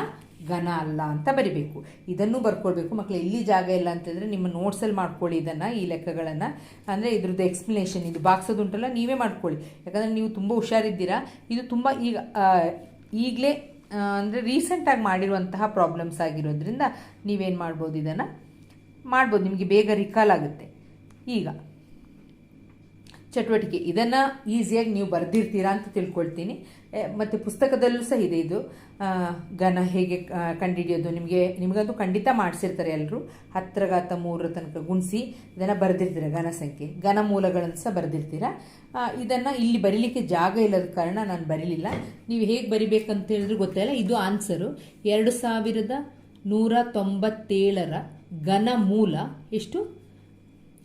S1: ಘನ ಅಲ್ಲ ಅಂತ ಬರಿಬೇಕು. ಇದನ್ನು ಬರ್ಕೊಳ್ಬೇಕು. ಮಕ್ಕಳು ಇಲ್ಲಿ ಜಾಗ ಇಲ್ಲ ಅಂತಂದರೆ ನಿಮ್ಮ ನೋಟ್ಸಲ್ಲಿ ಮಾಡ್ಕೊಳ್ಳಿ ಇದನ್ನು, ಈ ಲೆಕ್ಕಗಳನ್ನು. ಅಂದರೆ ಇದ್ರದ್ದು ಎಕ್ಸ್ಪ್ಲನೇಷನ್ ಇದು ಬಾಕ್ಸೋದುಂಟಲ್ಲ ನೀವೇ ಮಾಡ್ಕೊಳ್ಳಿ. ಯಾಕಂದರೆ ನೀವು ತುಂಬ ಹುಷಾರಿದ್ದೀರಾ. ಇದು ತುಂಬ ಈಗ ಈಗಲೇ ಅಂದರೆ ರೀಸೆಂಟಾಗಿ ಮಾಡಿರುವಂತಹ ಪ್ರಾಬ್ಲಮ್ಸ್ ಆಗಿರೋದ್ರಿಂದ ನೀವೇನು ಮಾಡ್ಬೋದು ಇದನ್ನು? ಮಾಡ್ಬೋದು. ನಿಮಗೆ ಬೇಗ ರಿಕಾಲ್ ಆಗುತ್ತೆ. ಈಗ ಚಟುವಟಿಕೆ. ಇದನ್ನು ಈಸಿಯಾಗಿ ನೀವು ಬರೆದಿರ್ತೀರಾ ಅಂತ ತಿಳ್ಕೊಳ್ತೀನಿ. ಮತ್ತು ಪುಸ್ತಕದಲ್ಲೂ ಸಹ ಇದೆ ಇದು. ಘನ ಹೇಗೆ ಕಂಡುಹಿಡಿಯೋದು ನಿಮಗೆ, ನಿಮಗಂತೂ ಖಂಡಿತ ಮಾಡಿಸಿರ್ತಾರೆ ಎಲ್ಲರೂ ಹತ್ತರ ಘಾತ ಮೂರರ ತನಕ ಗುಣಿಸಿ ಇದನ್ನು ಬರೆದಿರ್ತೀರ, ಘನ ಸಂಖ್ಯೆ. ಘನ ಮೂಲಗಳನ್ನು ಸಹ ಬರೆದಿರ್ತೀರಾ. ಇದನ್ನು ಇಲ್ಲಿ ಬರೀಲಿಕ್ಕೆ ಜಾಗ ಇಲ್ಲದ ಕಾರಣ ನಾನು ಬರೀಲಿಲ್ಲ. ನೀವು ಹೇಗೆ ಬರಿಬೇಕಂತ ಹೇಳಿದ್ರೆ ಗೊತ್ತಿಲ್ಲ ಇದು ಆನ್ಸರು ಎರಡು ಸಾವಿರದ ನೂರ ತೊಂಬತ್ತೇಳರ ಘನ ಮೂಲ ಎಷ್ಟು?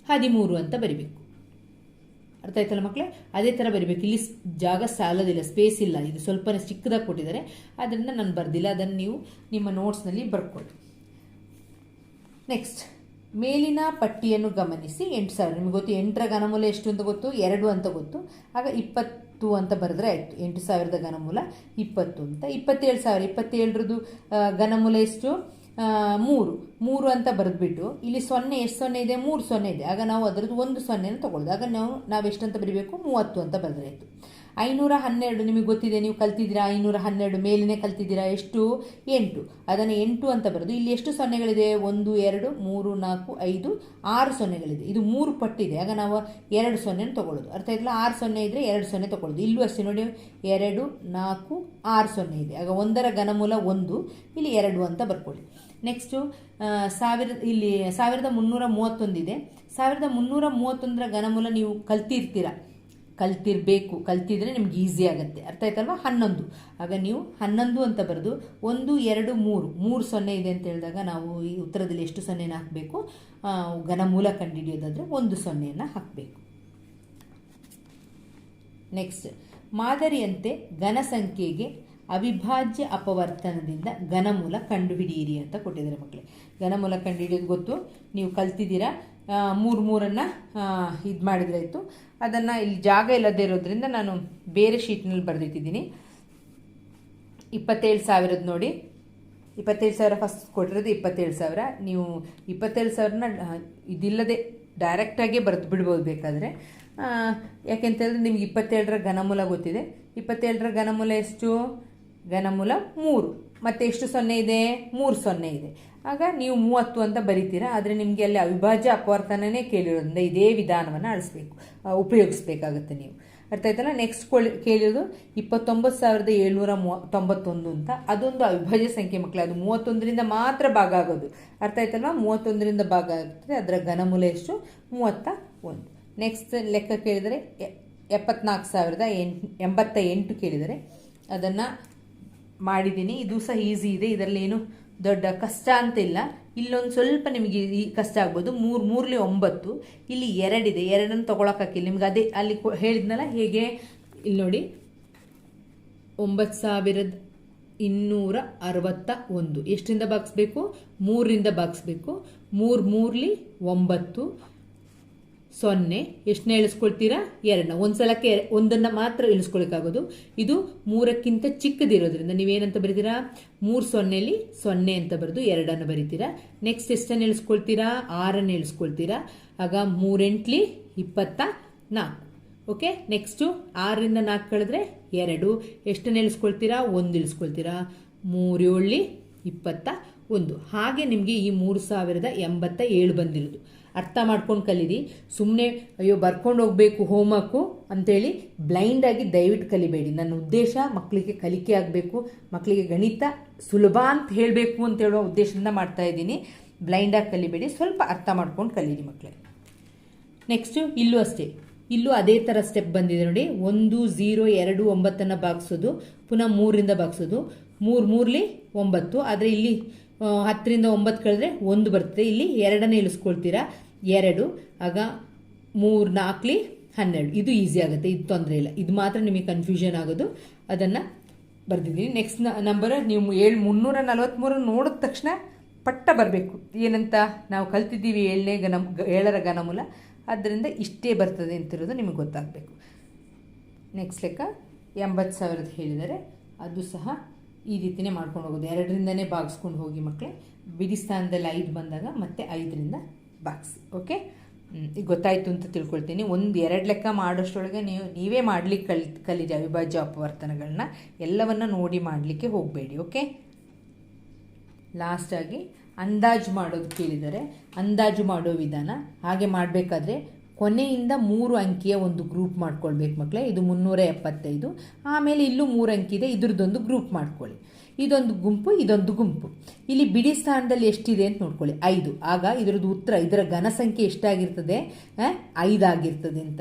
S1: ಹದಿಮೂರು ಅಂತ ಬರಿಬೇಕು. ಅರ್ಥ ಆಯ್ತಲ್ಲ ಮಕ್ಕಳೇ ಅದೇ ಥರ ಬರಿಬೇಕು. ಇಲ್ಲಿ ಜಾಗ ಸಾಲದಿಲ್ಲ ಸ್ಪೇಸ್ ಇಲ್ಲ. ಇದು ಸ್ವಲ್ಪ ಚಿಕ್ಕದಾಗಿ ಕೊಟ್ಟಿದ್ದಾರೆ. ಅದರಿಂದ ನಾನು ಬರ್ದಿಲ್ಲ. ಅದನ್ನು ನೀವು ನಿಮ್ಮ ನೋಟ್ಸ್ನಲ್ಲಿ ಬರ್ಕೊಳ್ಳಿ ನೆಕ್ಸ್ಟ್ ಮೇಲಿನ ಪಟ್ಟಿಯನ್ನು ಗಮನಿಸಿ. ಎಂಟು ಸಾವಿರ. ನಿಮಗೆ ಗೊತ್ತು ಎಂಟರ ಘನಮೂಲ ಎಷ್ಟು ಅಂತ ಗೊತ್ತು? ಎರಡು ಅಂತ ಗೊತ್ತು. ಆಗ ಇಪ್ಪತ್ತು ಅಂತ ಬರೆದ್ರೆ ಆಯಿತು. ಎಂಟು ಸಾವಿರದ ಘನಮೂಲ ಇಪ್ಪತ್ತು ಅಂತ. ಇಪ್ಪತ್ತೇಳು ಸಾವಿರ. ಇಪ್ಪತ್ತೇಳರದ್ದು ಘನಮೂಲ ಎಷ್ಟು? ಮೂರು. ಮೂರು ಅಂತ ಬರೆದ್ಬಿಟ್ಟು ಇಲ್ಲಿ ಸೊನ್ನೆ, ಎಷ್ಟು ಸೊನ್ನೆ ಇದೆ? ಮೂರು ಸೊನ್ನೆ ಇದೆ. ಆಗ ನಾವು ಅದರದ್ದು ಒಂದು ಸೊನ್ನೆನ ತಗೊಳ್ಳೋದು. ಆಗ ನಾವು ನಾವೆಷ್ಟಂತ ಬರೀಬೇಕು? ಮೂವತ್ತು ಅಂತ ಬರೆದ್ರೆ ಆಯಿತು ಐನೂರ ಹನ್ನೆರಡು ನಿಮಗೆ ಗೊತ್ತಿದೆ, ನೀವು ಕಲ್ತಿದ್ದೀರಾ? ಐನೂರ ಹನ್ನೆರಡು ಮೇಲೇ ಕಲ್ತಿದ್ದೀರಾ? ಎಷ್ಟು? ಎಂಟು. ಅದನ್ನು ಎಂಟು ಅಂತ ಬರೋದು, ಇಲ್ಲಿ ಎಷ್ಟು ಸೊನ್ನೆಗಳಿದೆ? ಒಂದು, ಎರಡು, ಮೂರು, ನಾಲ್ಕು, ಐದು, ಆರು ಸೊನ್ನೆಗಳಿದೆ. ಇದು ಮೂರು ಪಟ್ಟಿದೆ. ಆಗ ನಾವು ಎರಡು ಸೊನ್ನೆನ ತಗೊಳ್ಳೋದು. ಅರ್ಥ ಆಯ್ತಲ್ಲ? ಆರು ಸೊನ್ನೆ ಇದ್ದರೆ ಎರಡು ಸೊನ್ನೆ ತೊಗೊಳ್ಳೋದು. ಇಲ್ಲೂ ಅಷ್ಟೇ ನೋಡಿ. ಎರಡು, ನಾಲ್ಕು, ಆರು ಸೊನ್ನೆ ಇದೆ. ಆಗ ಒಂದರ ಘನಮೂಲ ಒಂದು, ಇಲ್ಲಿ ಎರಡು ಅಂತ ಬರ್ಕೊಳ್ಳಿ. ನೆಕ್ಸ್ಟು ಸಾವಿರದ, ಇಲ್ಲಿ ಸಾವಿರದ ಮುನ್ನೂರ ಮೂವತ್ತೊಂದಿದೆ. ಸಾವಿರದ ಮುನ್ನೂರ ಮೂವತ್ತೊಂದರ ಘನಮೂಲ ನೀವು ಕಲ್ತಿರ್ತೀರ? ಕಲ್ತಿರಬೇಕು, ಕಲ್ತಿದ್ರೆ ನಿಮ್ಗೆ ಈಸಿ ಆಗುತ್ತೆ. ಅರ್ಥ ಆಯ್ತಲ್ವಾ? ಹನ್ನೊಂದು. ಆಗ ನೀವು ಹನ್ನೊಂದು ಅಂತ ಬರೆದು ಒಂದು, ಎರಡು, ಮೂರು. ಮೂರು ಸೊನ್ನೆ ಇದೆ ಅಂತ ಹೇಳಿದಾಗ ನಾವು ಈ ಉತ್ತರದಲ್ಲಿ ಎಷ್ಟು ಸೊನ್ನೆನ ಹಾಕಬೇಕು? ಘನಮೂಲ ಕಂಡುಹಿಡಿಯೋದಾದರೆ ಒಂದು ಸೊನ್ನೆಯನ್ನು ಹಾಕಬೇಕು. ನೆಕ್ಸ್ಟ್ ಮಾದರಿಯಂತೆ ಘನ ಸಂಖ್ಯೆಗೆ ಅವಿಭಾಜ್ಯ ಅಪವರ್ತನದಿಂದ ಘನಮೂಲ ಕಂಡುಹಿಡಿಯಿರಿ ಅಂತ ಕೊಟ್ಟಿದ್ದಾರೆ ಮಕ್ಕಳೇ. ಘನಮೂಲ ಕಂಡುಹಿಡಿಯೋದು ಗೊತ್ತು? ನೀವು ಕಲ್ತಿದ್ದೀರಾ? ಮೂರು, ಮೂರನ್ನು ಇದು ಮಾಡಿದ್ರಾಯ್ತು ಅದನ್ನು ಇಲ್ಲಿ ಜಾಗ ಇಲ್ಲದೇ ಇರೋದ್ರಿಂದ ನಾನು ಬೇರೆ ಶೀಟ್ನಲ್ಲಿ ಬರೆದಿಟ್ಟಿದ್ದೀನಿ. ಇಪ್ಪತ್ತೇಳು ಸಾವಿರದ ನೋಡಿ. ಇಪ್ಪತ್ತೇಳು ಸಾವಿರ ಫಸ್ಟ್ ಕೊಟ್ಟಿರೋದು ಇಪ್ಪತ್ತೇಳು ಸಾವಿರ. ನೀವು ಇಪ್ಪತ್ತೇಳು ಸಾವಿರನ ಇದಿಲ್ಲದೆ ಡೈರೆಕ್ಟಾಗೇ ಬರೆದು ಬಿಡ್ಬೋದು ಬೇಕಾದರೆ. ಯಾಕೆಂತ ಹೇಳಿದ್ರೆ ನಿಮ್ಗೆ ಇಪ್ಪತ್ತೇಳರ ಘನಮೂಲ ಗೊತ್ತಿದೆ. ಇಪ್ಪತ್ತೇಳರ ಘನಮೂಲ ಎಷ್ಟು? ಘನಮೂಲ ಮೂರು. ಮತ್ತೆ ಎಷ್ಟು ಸೊನ್ನೆ ಇದೆ? ಮೂರು ಸೊನ್ನೆ ಇದೆ. ಆಗ ನೀವು ಮೂವತ್ತು ಅಂತ ಬರಿತೀರಾ? ಆದರೆ ನಿಮಗೆ ಅಲ್ಲಿ ಅವಿಭಾಜ್ಯ ಅಪವರ್ತನನೇ ಕೇಳಿರೋದ್ರಿಂದ ಇದೇ ವಿಧಾನವನ್ನು ಅಳಿಸ್ಬೇಕು ಉಪಯೋಗಿಸ್ಬೇಕಾಗುತ್ತೆ ನೀವು. ಅರ್ಥ ಆಯ್ತಲ್ಲ? ನೆಕ್ಸ್ಟ್ ಕೇಳಿರೋದು ಇಪ್ಪತ್ತೊಂಬತ್ತು ಸಾವಿರದ ಏಳ್ನೂರ ಮೂವ, ತೊಂಬತ್ತೊಂದು ಅಂತ. ಅದೊಂದು ಅವಿಭಾಜ್ಯ ಸಂಖ್ಯೆ ಮಕ್ಕಳು ಅದು ಮೂವತ್ತೊಂದರಿಂದ ಮಾತ್ರ ಭಾಗ ಆಗೋದು. ಅರ್ಥ ಆಯ್ತಲ್ವಾ? ಮೂವತ್ತೊಂದರಿಂದ ಭಾಗ ಆಗುತ್ತೆ, ಅದರ ಘನಮೂಲ ಎಷ್ಟು? ಮೂವತ್ತ ಒಂದು. ನೆಕ್ಸ್ಟ್ ಲೆಕ್ಕ ಕೇಳಿದರೆ ಎಪ್ಪತ್ನಾಲ್ಕು ಸಾವಿರದ ಎಂಟು, ಎಂಬತ್ತ ಎಂಟು ಕೇಳಿದರೆ ಅದನ್ನು ಮಾಡಿದ್ದೀನಿ. ಇದು ಸಹ ಈಸಿ ಇದೆ. ಇದರಲ್ಲಿ ಏನು ದೊಡ್ಡ ಕಷ್ಟ ಅಂತ ಇಲ್ಲ ಇಲ್ಲೊಂದು ಸ್ವಲ್ಪ ನಿಮಗೆ ಈ ಕಷ್ಟ ಆಗ್ಬೋದು. ಮೂರು, ಮೂರಲಿ ಒಂಬತ್ತು. ಇಲ್ಲಿ ಎರಡಿದೆ ಎರಡನ್ನು ತೊಗೊಳಕ್ಕಾಗಿಲ್ಲ ನಿಮ್ಗೆ ಅದೇ ಅಲ್ಲಿ ಹೇಳಿದ್ನಲ್ಲ ಹೇಗೆ? ಇಲ್ಲಿ ನೋಡಿ. ಒಂಬತ್ತು ಸಾವಿರದ ಇನ್ನೂರ ಅರವತ್ತ ಒಂದು. ಎಷ್ಟರಿಂದ ಬಾಗಿಸ್ಬೇಕು ಮೂರರಿಂದ ಬಾಗಿಸ್ಬೇಕು ಮೂರು, ಮೂರಲಿ ಒಂಬತ್ತು. ಸೊನ್ನೆ, ಎಷ್ಟನ್ನ ಇಳಿಸ್ಕೊಳ್ತೀರಾ? ಎರಡನ್ನ ಒಂದು ಸಲಕ್ಕೆ ಒಂದನ್ನು ಮಾತ್ರ ಇಳಿಸ್ಕೊಳಕ್ಕಾಗೋದು ಇದು ಮೂರಕ್ಕಿಂತ ಚಿಕ್ಕದಿರೋದ್ರಿಂದ ನೀವೇನಂತ ಬರೀತೀರಾ? ಮೂರು ಸೊನ್ನೆಲಿ ಸೊನ್ನೆ ಅಂತ ಬರೆದು ಎರಡನ್ನು ಬರೀತೀರಾ? ನೆಕ್ಸ್ಟ್ ಎಷ್ಟನ್ನು ಇಳಿಸ್ಕೊಳ್ತೀರಾ? ಆರನ್ನು ಇಳಿಸ್ಕೊಳ್ತೀರಾ? ಆಗ ಮೂರೆಂಟ್ಲಿ ಇಪ್ಪತ್ತ ನಾಲ್ಕು. ಓಕೆ ನೆಕ್ಸ್ಟು ಆರರಿಂದ ನಾಲ್ಕು ಕಳೆದ್ರೆ ಎರಡು. ಎಷ್ಟನ್ನು ಇಳಿಸ್ಕೊಳ್ತೀರಾ? ಒಂದು ಇಳಿಸ್ಕೊಳ್ತೀರಾ? ಮೂರೇಳಿ ಇಪ್ಪತ್ತ ಒಂದು. ಹಾಗೆ ನಿಮಗೆ ಈ ಮೂರು ಸಾವಿರದ ಎಂಬತ್ತ ಏಳು ಬಂದಿರೋದು. ಅರ್ಥ ಮಾಡ್ಕೊಂಡು ಕಲೀರಿ. ಸುಮ್ಮನೆ ಅಯ್ಯೋ, ಬರ್ಕೊಂಡು ಹೋಗಬೇಕು ಹೋಮ್ವರ್ಕು ಅಂತೇಳಿ ಬ್ಲೈಂಡಾಗಿ ದಯವಿಟ್ಟು ಕಲಿಬೇಡಿ. ನನ್ನ ಉದ್ದೇಶ ಮಕ್ಕಳಿಗೆ ಕಲಿಕೆ ಆಗಬೇಕು ಮಕ್ಕಳಿಗೆ ಗಣಿತ ಸುಲಭ ಅಂತ ಹೇಳಬೇಕು ಅಂತ ಹೇಳುವ ಉದ್ದೇಶದಿಂದ ಮಾಡ್ತಾ ಇದ್ದೀನಿ. ಬ್ಲೈಂಡಾಗಿ ಕಲಿಬೇಡಿ. ಸ್ವಲ್ಪ ಅರ್ಥ ಮಾಡ್ಕೊಂಡು ಕಲೀರಿ ಮಕ್ಕಳೇ ನೆಕ್ಸ್ಟು ಇಲ್ಲೂ ಅಷ್ಟೇ. ಇಲ್ಲೂ ಅದೇ ಥರ ಸ್ಟೆಪ್ ಬಂದಿದೆ ನೋಡಿ. ಒಂದು ಝೀರೋ ಎರಡು, ಒಂಬತ್ತನ್ನು ಬಾಗಿಸೋದು ಪುನಃ ಮೂರರಿಂದ ಬಾಗಿಸೋದು ಮೂರು, ಮೂರಲಿ ಒಂಬತ್ತು. ಆದರೆ ಇಲ್ಲಿ ಹತ್ತರಿಂದ ಒಂಬತ್ತು ಕಳೆದ್ರೆ ಒಂದು ಬರ್ತದೆ. ಇಲ್ಲಿ ಎರಡನೇ ಇಳಿಸ್ಕೊಳ್ತೀರಾ? ಎರಡು, ಆಗ ಮೂರು ನಾಲ್ಕಲಿ ಹನ್ನೆರಡು. ಇದು ಈಸಿ ಆಗುತ್ತೆ, ಇದು ತೊಂದರೆ ಇಲ್ಲ. ಇದು ಮಾತ್ರ ನಿಮಗೆ ಕನ್ಫ್ಯೂಷನ್ ಆಗೋದು. ಅದನ್ನು ಬರ್ದಿದ್ದೀನಿ. ನೆಕ್ಸ್ಟ್ ನಂಬರ್ ನೀವು ಏಳು, ಮುನ್ನೂರ ನಲವತ್ತ್ಮೂರು ನೋಡಿದ ತಕ್ಷಣ ಪಟ್ಟ ಬರಬೇಕು. ಏನಂತ ನಾವು ಕಲ್ತಿದ್ದೀವಿ ಏಳನೇ ಗನ ಏಳರ ಘನಮೂಲ. ಆದ್ದರಿಂದ ಇಷ್ಟೇ ಬರ್ತದೆ ಅಂತಿರೋದು ನಿಮಗೆ ಗೊತ್ತಾಗಬೇಕು. ನೆಕ್ಸ್ಟ್ ಲೆಕ್ಕ ಎಂಬತ್ತು ಸಾವಿರದ ಹೇಳಿದರೆ ಅದು ಸಹ ಈ ರೀತಿನೇ ಮಾಡ್ಕೊಂಡು ಹೋಗೋದು. ಎರಡರಿಂದನೇ ಬಾಗಿಸ್ಕೊಂಡು ಹೋಗಿ ಮಕ್ಕಳೇ ಬಿಡಿ ಸ್ಥಾನದಲ್ಲಿ ಐದು ಬಂದಾಗ ಮತ್ತೆ ಐದರಿಂದ ಬಾಗಿಸಿ, ಓಕೆ? ಈಗ ಗೊತ್ತಾಯಿತು ಅಂತ ತಿಳ್ಕೊಳ್ತೀನಿ. ಒಂದು ಎರಡು ಲೆಕ್ಕ ಮಾಡೋಷ್ಟೊಳಗೆ ನೀವು, ನೀವೇ ಮಾಡಲಿಕ್ಕೆ ಕಲ್, ಕಲೀರಿ ಅವಿಭಾಜ್ಯ ಅಪವರ್ತನಗಳನ್ನ ಎಲ್ಲವನ್ನ ನೋಡಿ ಮಾಡಲಿಕ್ಕೆ ಹೋಗಬೇಡಿ, ಓಕೆ? ಲಾಸ್ಟಾಗಿ ಅಂದಾಜು ಮಾಡೋದು ಕೇಳಿದರೆ, ಅಂದಾಜು ಮಾಡೋ ವಿಧಾನ ಹಾಗೆ ಮಾಡಬೇಕಾದ್ರೆ ಕೊನೆಯಿಂದ ಮೂರು ಅಂಕಿಯ ಒಂದು ಗ್ರೂಪ್ ಮಾಡ್ಕೊಳ್ಬೇಕು ಮಕ್ಕಳೇ ಇದು ಮುನ್ನೂರ ಎಪ್ಪತ್ತೈದು. ಆಮೇಲೆ ಇಲ್ಲೂ ಮೂರು ಅಂಕಿ ಇದೆ. ಇದ್ರದ್ದೊಂದು ಗ್ರೂಪ್ ಮಾಡ್ಕೊಳ್ಳಿ. ಇದೊಂದು ಗುಂಪು ಇದೊಂದು ಗುಂಪು. ಇಲ್ಲಿ ಬಿಡಿ ಸ್ಥಾನದಲ್ಲಿ ಎಷ್ಟಿದೆ ಅಂತ ನೋಡ್ಕೊಳ್ಳಿ. ಐದು. ಆಗ ಇದರದ್ದು ಉತ್ತರ, ಇದರ ಘನಸಂಖ್ಯೆ ಎಷ್ಟಾಗಿರ್ತದೆ? ಐದಾಗಿರ್ತದೆ ಅಂತ.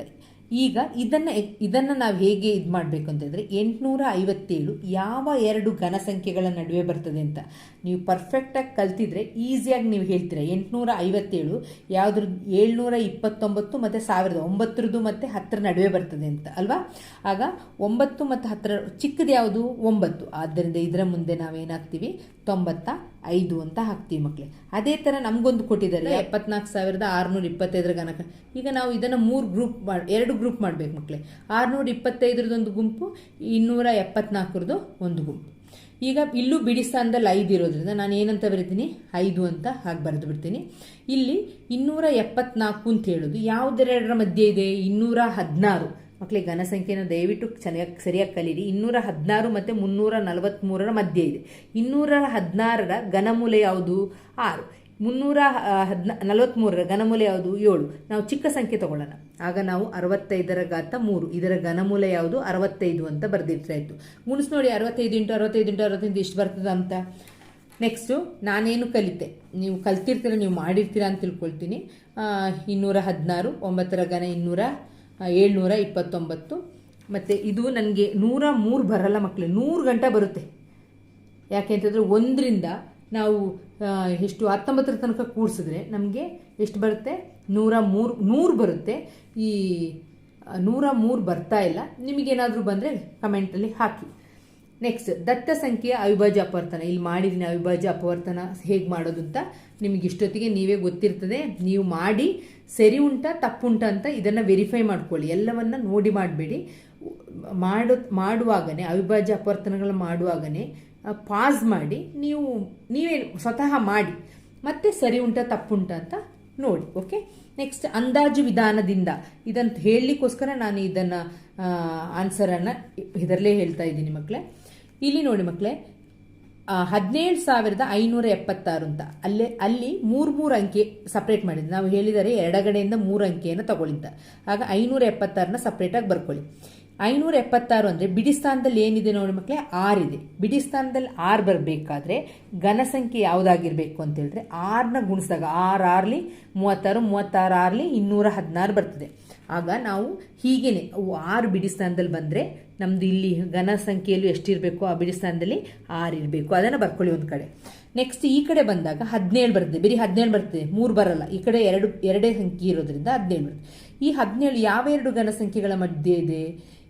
S1: ಈಗ ಇದನ್ನು ಇದನ್ನು ನಾವು ಹೇಗೆ ಇದು ಮಾಡಬೇಕು ಅಂತಂದರೆ ಎಂಟುನೂರ ಐವತ್ತೇಳು ಯಾವ ಎರಡು ಘನ ಸಂಖ್ಯೆಗಳ ನಡುವೆ ಬರ್ತದೆ ಅಂತ. ನೀವು ಪರ್ಫೆಕ್ಟಾಗಿ ಕಲ್ತಿದ್ರೆ ಈಸಿಯಾಗಿ ನೀವು ಹೇಳ್ತೀರಾ. ಎಂಟುನೂರ ಐವತ್ತೇಳು ಯಾವುದ್ರ ಏಳ್ನೂರ ಇಪ್ಪತ್ತೊಂಬತ್ತು ಮತ್ತು ಸಾವಿರದ ಒಂಬತ್ತರದ್ದು ಮತ್ತು ಹತ್ತರ ನಡುವೆ ಬರ್ತದೆ ಅಂತ, ಅಲ್ವಾ? ಆಗ ಒಂಬತ್ತು ಮತ್ತು ಹತ್ತರ ಚಿಕ್ಕದು ಯಾವುದು? ಒಂಬತ್ತು. ಆದ್ದರಿಂದ ಇದರ ಮುಂದೆ ನಾವೇನಾಗ್ತೀವಿ? ತೊಂಬತ್ತ ಐದು ಅಂತ ಹಾಕ್ತೀವಿ ಮಕ್ಕಳೇ ಅದೇ ಥರ ನಮಗೊಂದು ಕೊಟ್ಟಿದ್ದಾರೆ ಎಪ್ಪತ್ನಾಲ್ಕು ಸಾವಿರದ ಆರುನೂರ ಇಪ್ಪತ್ತೈದರ ಗನಕ ಈಗ ನಾವು ಇದನ್ನು ಮೂರು ಗ್ರೂಪ್ ಮಾಡಿ ಎರಡು ಗ್ರೂಪ್ ಮಾಡಬೇಕು ಮಕ್ಕಳೇ ಆರುನೂರ ಇಪ್ಪತ್ತೈದರದೊಂದು ಗುಂಪು ಇನ್ನೂರ ಎಪ್ಪತ್ನಾಲ್ಕರದ್ದು ಒಂದು ಗುಂಪು. ಈಗ ಇಲ್ಲೂ ಬಿಡಿ ಸ್ಥಾನದಲ್ಲಿ ಐದು ಇರೋದ್ರಿಂದ ನಾನು ಏನಂತ ಬರಿತೀನಿ? ಐದು ಅಂತ ಹಾಗೆ ಬರೆದು ಬಿಡ್ತೀನಿ. ಇಲ್ಲಿ ಇನ್ನೂರ ಎಪ್ಪತ್ನಾಲ್ಕು ಅಂತ ಹೇಳೋದು. ಯಾವುದೆರಡರ ಮಧ್ಯೆ ಇದೆ? ಇನ್ನೂರ ಹದಿನಾರು. ಮಕ್ಕಳಿಗೆ ಘನಸಂಖ್ಯೆಯನ್ನು ದಯವಿಟ್ಟು ಚೆನ್ನಾಗಿ ಸರಿಯಾಗಿ ಕಲೀರಿ. ಇನ್ನೂರ ಹದಿನಾರು ಮತ್ತು ಮುನ್ನೂರ ನಲವತ್ತ್ಮೂರರ ಮಧ್ಯೆ ಇದೆ. ಇನ್ನೂರ ಹದಿನಾರರ ಘನಮೂಲೆ ಯಾವುದು? ಆರು. ಮುನ್ನೂರ ಹದಿನ ನಲವತ್ತ್ಮೂರರ ಘನಮೂಲೆ ಯಾವುದು? ಏಳು. ನಾವು ಚಿಕ್ಕ ಸಂಖ್ಯೆ ತಗೊಳ್ಳೋಣ. ಆಗ ನಾವು ಅರವತ್ತೈದರ ಘಾತ ಮೂರು. ಇದರ ಘನಮೂಲೆ ಯಾವುದು? ಅರವತ್ತೈದು ಅಂತ ಬರೆದಿರ್ತಾ ಇತ್ತು. ಗುಣಿಸ್ ನೋಡಿ, ಅರವತ್ತೈದು ಇಂಟು ಅರವತ್ತೈದು ಇಂಟು ಅರವತ್ತೈದು ಇಷ್ಟು ಬರ್ತದೆ ಅಂತ. ನೆಕ್ಸ್ಟು, ನಾನೇನು ಕಲಿತೆ? ನೀವು ಕಲ್ತಿರ್ತೀರ, ನೀವು ಮಾಡಿರ್ತೀರ ಅಂತ ತಿಳ್ಕೊಳ್ತೀನಿ. ಇನ್ನೂರ ಹದಿನಾರು, ಒಂಬತ್ತರ ಘನ ಇನ್ನೂರ ಏಳ್ನೂರ ಇಪ್ಪತ್ತೊಂಬತ್ತು. ಮತ್ತು ಇದು ನನಗೆ ನೂರ ಮೂರು ಬರಲ್ಲ ಮಕ್ಕಳು ನೂರು ಗಂಟೆ ಬರುತ್ತೆ. ಯಾಕೆ ಅಂತಂದರೆ ಒಂದರಿಂದ ನಾವು ಎಷ್ಟು ಹತ್ತೊಂಬತ್ತರ ತನಕ ಕೂಡಿಸಿದ್ರೆ ನಮಗೆ ಎಷ್ಟು ಬರುತ್ತೆ? ನೂರ ಮೂರು, ನೂರು ಬರುತ್ತೆ. ಈ ನೂರ ಮೂರು ಬರ್ತಾ ಇಲ್ಲ. ನಿಮಗೇನಾದರೂ ಬಂದರೆ ಕಮೆಂಟಲ್ಲಿ ಹಾಕಿ. ನೆಕ್ಸ್ಟ್ ದತ್ತ ಸಂಖ್ಯೆಯ ಅವಿಭಾಜ್ಯ ಅಪವರ್ತನ. ಇಲ್ಲಿ ಮಾಡಿದ್ದೀನಿ ಅವಿಭಾಜ್ಯ ಅಪವರ್ತನ ಹೇಗೆ ಮಾಡೋದು ಅಂತ. ನಿಮಗೆ ಇಷ್ಟೊತ್ತಿಗೆ ನೀವೇ ಗೊತ್ತಿರ್ತದೆ. ನೀವು ಮಾಡಿ ಸರಿ ಉಂಟಾ ತಪ್ಪುಂಟ ಅಂತ ಇದನ್ನು ವೆರಿಫೈ ಮಾಡ್ಕೊಳ್ಳಿ. ಎಲ್ಲವನ್ನ ನೋಡಿ ಮಾಡಬೇಡಿ. ಮಾಡು, ಮಾಡುವಾಗನೇ, ಅವಿಭಾಜ್ಯ ಅಪವರ್ತನಗಳು ಮಾಡುವಾಗನೇ ಪಾಸ್ ಮಾಡಿ. ನೀವು, ನೀವೇ ಸ್ವತಃ ಮಾಡಿ. ಮತ್ತೆ ಸರಿ ಉಂಟಾ ತಪ್ಪುಂಟ ಅಂತ ನೋಡಿ ಓಕೆ ನೆಕ್ಸ್ಟ್ ಅಂದಾಜು ವಿಧಾನದಿಂದ. ಇದಂತ ಹೇಳಲಿಕ್ಕೋಸ್ಕರ ನಾನು ಇದನ್ನು ಆನ್ಸರನ್ನು ಇದರಲ್ಲೇ ಹೇಳ್ತಾ ಇದ್ದೀನಿ ಮಕ್ಕಳೇ ಇಲ್ಲಿ ನೋಡಿ ಮಕ್ಕಳೇ ಹದಿನೇಳು ಸಾವಿರದ ಐನೂರ ಎಪ್ಪತ್ತಾರು ಅಂತ. ಅಲ್ಲೇ, ಅಲ್ಲಿ ಮೂರು ಮೂರು ಅಂಕೆ ಸಪ್ರೇಟ್ ಮಾಡಿದ್ದು ನಾವು ಹೇಳಿದರೆ ಎರಡಗಡೆಯಿಂದ ಮೂರು ಅಂಕೆಯನ್ನು ತಗೊಳ್ಳಿ ಅಂತ ಆಗ ಐನೂರ ಎಪ್ಪತ್ತಾರನ್ನ ಸಪ್ರೇಟಾಗಿ ಬರ್ಕೊಳ್ಳಿ. ಐನೂರ ಎಪ್ಪತ್ತಾರು ಅಂದರೆ ಬಿಡಿ ಸ್ಥಾನದಲ್ಲಿ ಏನಿದೆ ನೋಡಿ ಮಕ್ಕಳೇ? ಆರ್ ಇದೆ ಬಿಡಿ ಸ್ಥಾನದಲ್ಲಿ ಆರ್ ಬರಬೇಕಾದ್ರೆ ಘನ ಸಂಖ್ಯೆ ಯಾವುದಾಗಿರಬೇಕು ಅಂತ ಹೇಳಿದ್ರೆ ಆರ್ನ ಗುಣಿಸಿದಾಗ ಆರ್ ಆರ್ಲಿ, ಮೂವತ್ತಾರು ಮೂವತ್ತಾರು ಆರ್ಲಿ ಇನ್ನೂರ ಹದಿನಾರು ಬರ್ತದೆ. ಆಗ ನಾವು ಹೀಗೇನೆ ಆರು ಬಿಡಿ ಸ್ಥಾನದಲ್ಲಿ ಬಂದರೆ ನಮ್ದು ಇಲ್ಲಿ ಘನ ಸಂಖ್ಯೆಯಲ್ಲೂ ಎಷ್ಟಿರಬೇಕು, ಆ ಬಿಡಿ ಸ್ಥಾನದಲ್ಲಿ ಆರು ಇರಬೇಕು. ಅದನ್ನು ಬರ್ಕೊಳ್ಳಿ ಒಂದು ಕಡೆ. ನೆಕ್ಸ್ಟ್ ಈ ಕಡೆ ಬಂದಾಗ ಹದಿನೇಳು ಬರ್ತದೆ. ಬರೀ ಹದಿನೇಳು ಬರ್ತದೆ. ಮೂರು ಬರಲ್ಲ. ಈ ಕಡೆ ಎರಡು, ಎರಡೇ ಸಂಖ್ಯೆ ಇರೋದ್ರಿಂದ ಹದಿನೇಳು ಬರ್ತದೆ. ಈ ಹದಿನೇಳು ಯಾವ ಎರಡು ಘನ ಸಂಖ್ಯೆಗಳ ಮಧ್ಯೆ ಇದೆ?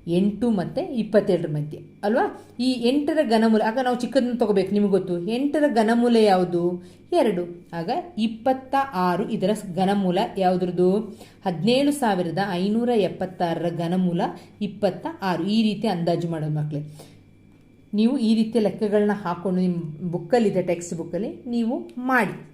S1: ಎಂಟು ಮತ್ತು ಇಪ್ಪತ್ತೆರಡರ ಮಧ್ಯೆ, ಅಲ್ವಾ? ಈ ಎಂಟರ ಘನಮೂಲ, ಆಗ ನಾವು ಚಿಕ್ಕದನ್ನು ತಗೋಬೇಕು, ನಿಮಗೆ ಗೊತ್ತು. ಎಂಟರ ಘನಮೂಲ ಯಾವುದು? ಎರಡು. ಆಗ ಇಪ್ಪತ್ತ ಆರು ಇದರ ಘನಮೂಲ ಯಾವುದ್ರದ್ದು? ಹದಿನೇಳು ಸಾವಿರದ ಐನೂರ ಎಪ್ಪತ್ತಾರರ ಘನಮೂಲ ಇಪ್ಪತ್ತ ಆರು. ಈ ರೀತಿ ಅಂದಾಜು ಮಾಡೋದು ಮಕ್ಕಳೇ ನೀವು ಈ ರೀತಿಯ ಲೆಕ್ಕಗಳನ್ನ ಹಾಕ್ಕೊಂಡು ನಿಮ್ಮ ಬುಕ್ಕಲ್ಲಿದೆ ಟೆಕ್ಸ್ಟ್ ಬುಕ್ಕಲ್ಲಿ ನೀವು ಮಾಡಿ.